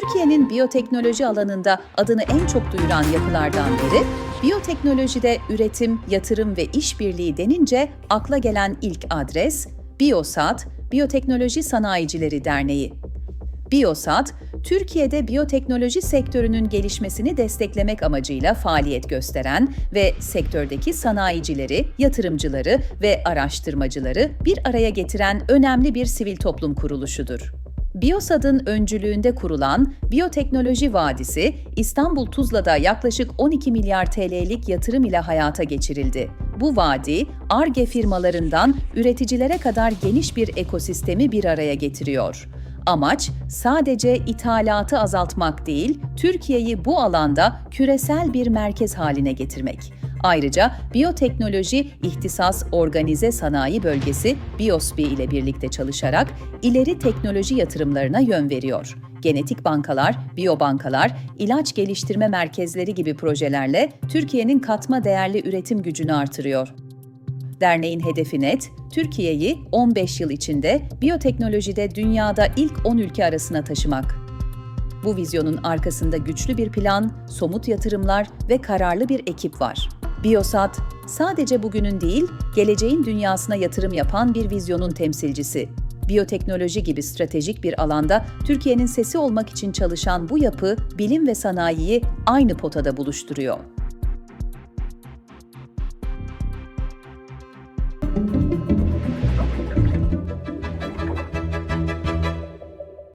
Türkiye'nin biyoteknoloji alanında adını en çok duyuran yapılardan biri, biyoteknolojide üretim, yatırım ve işbirliği denince akla gelen ilk adres Biosat, Biyoteknoloji Sanayicileri Derneği. Biosat, Türkiye'de biyoteknoloji sektörünün gelişmesini desteklemek amacıyla faaliyet gösteren ve sektördeki sanayicileri, yatırımcıları ve araştırmacıları bir araya getiren önemli bir sivil toplum kuruluşudur. Biosad'ın öncülüğünde kurulan Biyoteknoloji Vadisi, İstanbul Tuzla'da yaklaşık 12 milyar TL'lik yatırım ile hayata geçirildi. Bu vadi, ARGE firmalarından üreticilere kadar geniş bir ekosistemi bir araya getiriyor. Amaç sadece ithalatı azaltmak değil, Türkiye'yi bu alanda küresel bir merkez haline getirmek. Ayrıca Biyoteknoloji İhtisas Organize Sanayi Bölgesi BIOSBİ ile birlikte çalışarak ileri teknoloji yatırımlarına yön veriyor. Genetik bankalar, biyobankalar, ilaç geliştirme merkezleri gibi projelerle Türkiye'nin katma değerli üretim gücünü artırıyor. Derneğin hedefi net, Türkiye'yi 15 yıl içinde biyoteknolojide dünyada ilk 10 ülke arasına taşımak. Bu vizyonun arkasında güçlü bir plan, somut yatırımlar ve kararlı bir ekip var. Biosat, sadece bugünün değil, geleceğin dünyasına yatırım yapan bir vizyonun temsilcisi. Biyoteknoloji gibi stratejik bir alanda Türkiye'nin sesi olmak için çalışan bu yapı, bilim ve sanayiyi aynı potada buluşturuyor. Müzik